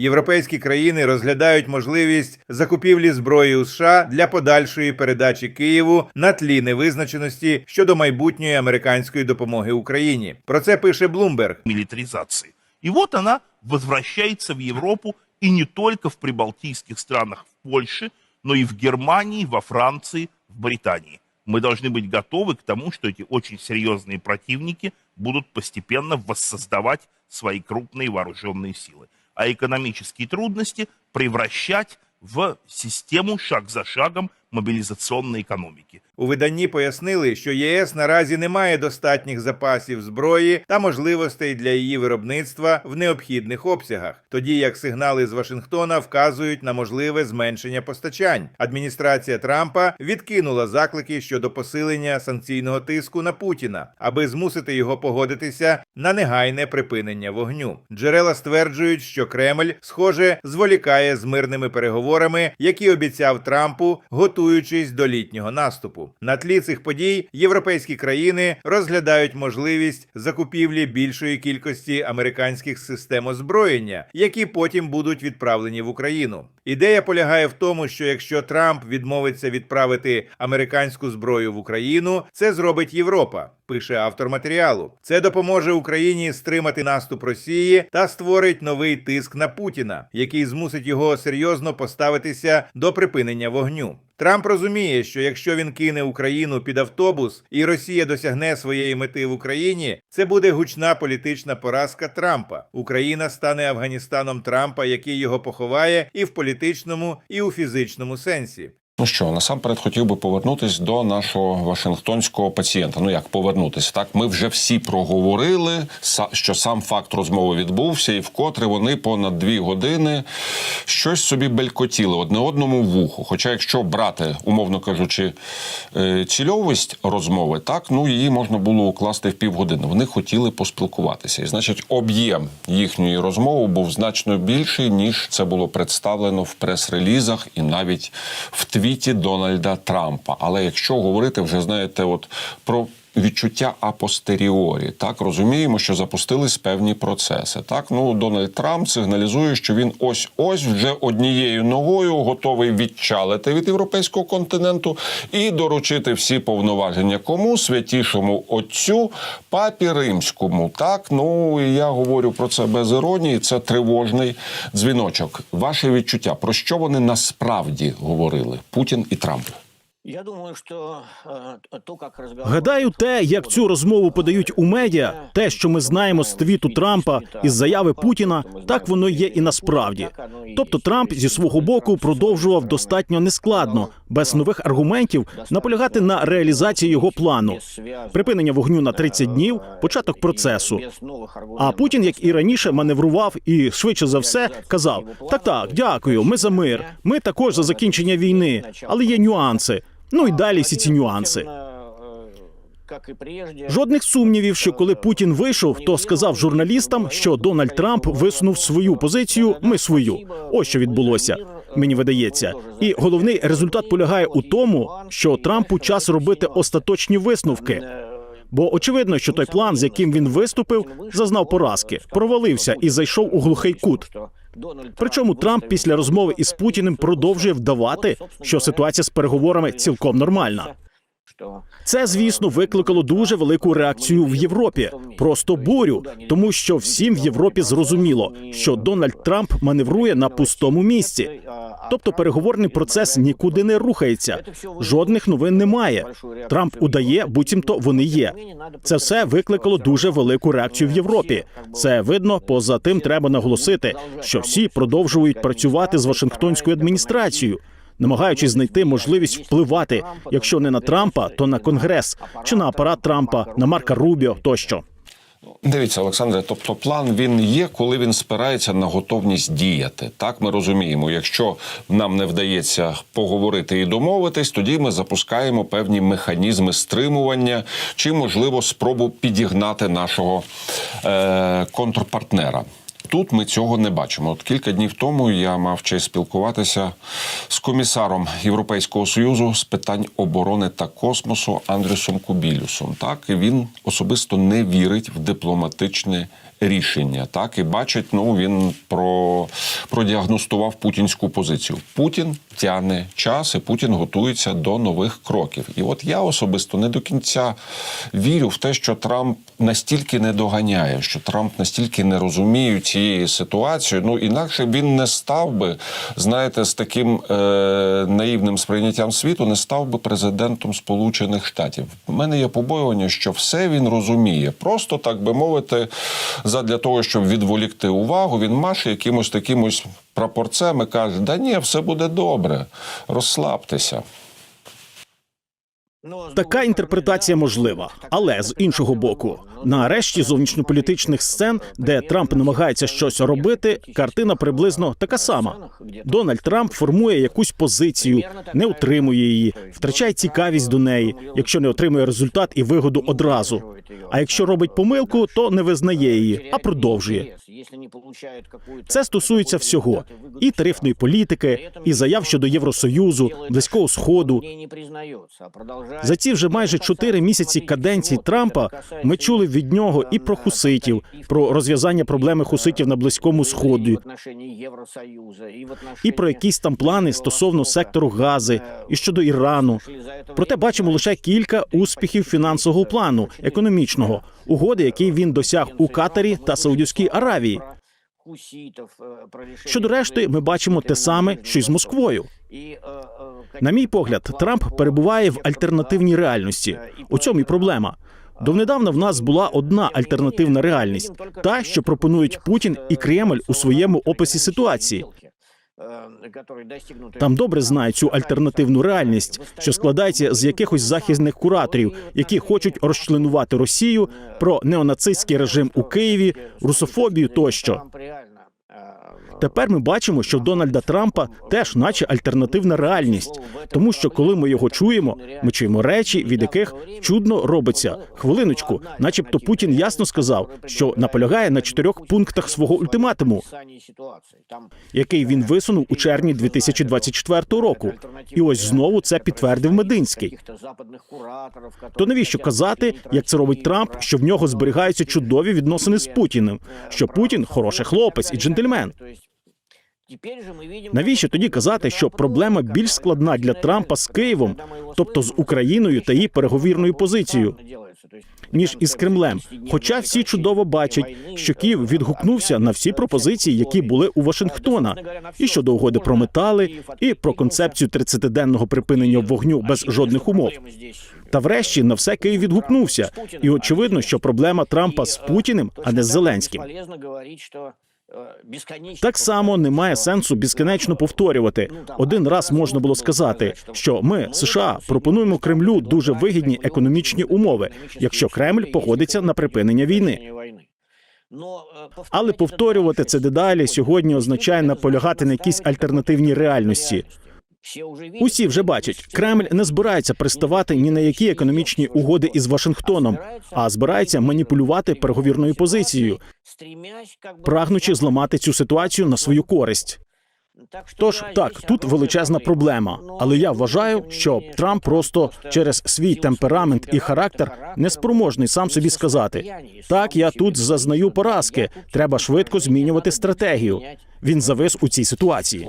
Європейські країни розглядають можливість закупівлі зброї у США для подальшої передачі Києву на тлі невизначеності щодо майбутньої американської допомоги Україні. Про це пише Bloomberg. милитаризации. И вот она возвращается в Европу и не только в прибалтийских странах, в Польше, но и в Германии, во Франции, в Британии. Мы должны быть готовы к тому, что эти очень серьезные противники будут постепенно воссоздавать свои крупные вооруженные силы, а экономические трудности превращать в систему шаг за шагом мобилизационной экономики. У виданні пояснили, що ЄС наразі не має достатніх запасів зброї та можливостей для її виробництва в необхідних обсягах, тоді як сигнали з Вашингтона вказують на можливе зменшення постачань. Адміністрація Трампа відкинула заклики щодо посилення санкційного тиску на Путіна, аби змусити його погодитися на негайне припинення вогню. Джерела стверджують, що Кремль, схоже, зволікає з мирними переговорами, які обіцяв Трампу, готуючись до літнього наступу. На тлі цих подій європейські країни розглядають можливість закупівлі більшої кількості американських систем озброєння, які потім будуть відправлені в Україну. Ідея полягає в тому, що якщо Трамп відмовиться відправити американську зброю в Україну, це зробить Європа. Пише автор матеріалу. Це допоможе Україні стримати наступ Росії та створить новий тиск на Путіна, який змусить його серйозно поставитися до припинення вогню. Трамп розуміє, що якщо він кине Україну під автобус і Росія досягне своєї мети в Україні, це буде гучна політична поразка Трампа. Україна стане Афганістаном Трампа, який його поховає і в політичному, і у фізичному сенсі. Ну що, насамперед хотів би повернутись до нашого вашингтонського пацієнта. Ну як повернутися? Так, ми вже всі проговорили, що сам факт розмови відбувся, і вкотре вони понад дві години щось собі белькотіли одне одному вуху. Хоча, якщо брати, умовно кажучи, е, цільовість розмови, так ну її можна було укласти в півгодини. Вони хотіли поспілкуватися, і значить, об'єм їхньої розмови був значно більший ніж це було представлено в прес-релізах і навіть в твіті Дональда Трампа. Але якщо говорити вже знаєте, от про відчуття апостеріорі, так розуміємо, що запустились певні процеси. Так, ну Дональд Трамп сигналізує, що він ось ось вже однією ногою готовий відчалити від європейського континенту і доручити всі повноваження кому святішому отцю папі римському. Так, ну і я говорю про це без іронії. Це тривожний дзвіночок. Ваше відчуття про що вони насправді говорили Путін і Трамп? Я думаю, що е, то, як. Гадаю, те, як цю розмову подають у медіа, те, що ми знаємо з твіту Трампа із заяви Путіна, так воно є і насправді. Тобто Трамп зі свого боку продовжував достатньо нескладно, без нових аргументів, наполягати на реалізації його плану. Припинення вогню на 30 днів, початок процесу. А Путін, як і раніше, маневрував і швидше за все казав: так, так, дякую, ми за мир. Ми також за закінчення війни, але є нюанси. Ну і далі всі ці нюанси. Жодних сумнівів, що коли Путін вийшов, то сказав журналістам, що Дональд Трамп висунув свою позицію. Ми свою. Ось що відбулося. Мені видається, і головний результат полягає у тому, що Трампу час робити остаточні висновки. Бо очевидно, що той план, з яким він виступив, зазнав поразки, провалився і зайшов у глухий кут. Причому Трамп після розмови із Путіним продовжує вдавати, що ситуація з переговорами цілком нормальна. Це, звісно, викликало дуже велику реакцію в Європі, просто бурю, тому що всім в Європі зрозуміло, що Дональд Трамп маневрує на пустому місці. Тобто переговорний процес нікуди не рухається. Жодних новин немає. Трамп удає, буцімто вони є. Це все викликало дуже велику реакцію в Європі. Це видно. Поза тим, треба наголосити, що всі продовжують працювати з Вашингтонською адміністрацією. Намагаючись знайти можливість впливати, якщо не на Трампа, то на Конгрес чи на апарат Трампа, на Марка Рубіо тощо. Дивіться, Олександре, тобто план він є, коли він спирається на готовність діяти. Так ми розуміємо, якщо нам не вдається поговорити і домовитись, тоді ми запускаємо певні механізми стримування чи, можливо, спробу підігнати нашого е- контрпартнера. Тут ми цього не бачимо. От кілька днів тому я мав честь спілкуватися з комісаром Європейського союзу з питань оборони та космосу Андрюсом Кубілюсом. Так і він особисто не вірить в дипломатичне рішення. Так і бачить, ну він про продіагностував путінську позицію. Путін тягне час, і Путін готується до нових кроків. І от я особисто не до кінця вірю в те, що Трамп настільки не доганяє, що Трамп настільки не розуміє цієї ситуації. Ну інакше він не став би, знаєте, з таким е, наївним сприйняттям світу, не став би президентом Сполучених Штатів. У мене є побоювання, що все він розуміє. Просто так би мовити, задля того, щоб відволікти увагу, він маше якимось таким ось прапорцем і каже: да ні, все буде добре, розслабтеся. Така інтерпретація можлива, але з іншого боку, на решті зовнішньополітичних сцен, де Трамп намагається щось робити, картина приблизно така сама. Дональд Трамп формує якусь позицію, не утримує її, втрачає цікавість до неї, якщо не отримує результат і вигоду одразу. А якщо робить помилку, то не визнає її, а продовжує. Це стосується всього і тарифної політики, і заяв щодо Євросоюзу, близького сходу. За ці вже майже чотири місяці каденції Трампа ми чули від нього і про хуситів, про розв'язання проблеми хуситів на близькому сході, і про якісь там плани стосовно сектору Гази і щодо Ірану. Проте бачимо лише кілька успіхів фінансового плану, економічного угоди, який він досяг у Катарі та Саудівській Аравії. Щодо решти, ми бачимо те саме, що й з Москвою. На мій погляд, Трамп перебуває в альтернативній реальності. У цьому і проблема. Довнедавна в нас була одна альтернативна реальність, та що пропонують Путін і Кремль у своєму описі ситуації. Там добре знають цю альтернативну реальність, що складається з якихось захисних кураторів, які хочуть розчленувати Росію про неонацистський режим у Києві, русофобію тощо. Тепер ми бачимо, що Дональда Трампа теж, наче альтернативна реальність, тому що коли ми його чуємо, ми чуємо речі, від яких чудно робиться. Хвилиночку, начебто Путін ясно сказав, що наполягає на чотирьох пунктах свого ультиматуму, який він висунув у червні 2024 року. І ось знову це підтвердив Мединський. То навіщо казати, як це робить Трамп, що в нього зберігаються чудові відносини з Путіним? Що Путін хороший хлопець і джентльмен? Навіщо тоді казати, що проблема більш складна для Трампа з Києвом, тобто з Україною та її переговірною позицією, ніж із Кремлем? Хоча всі чудово бачать, що Київ відгукнувся на всі пропозиції, які були у Вашингтона, і щодо угоди про метали, і про концепцію 30-денного припинення вогню без жодних умов. Та врешті на все Київ відгукнувся, і очевидно, що проблема Трампа з Путіним, а не з Зеленським. Так само немає сенсу безкінечно повторювати. Один раз можна було сказати, що ми, США, пропонуємо Кремлю дуже вигідні економічні умови, якщо Кремль погодиться на припинення війни. Але повторювати це дедалі сьогодні означає наполягати на якійсь альтернативній реальності. Усі вже бачать, Кремль не збирається приставати ні на які економічні угоди із Вашингтоном, а збирається маніпулювати переговірною позицією, прагнучи зламати цю ситуацію на свою користь. Тож так, тут величезна проблема, але я вважаю, що Трамп просто через свій темперамент і характер неспроможний сам собі сказати: так, я тут зазнаю поразки. Треба швидко змінювати стратегію. Він завис у цій ситуації.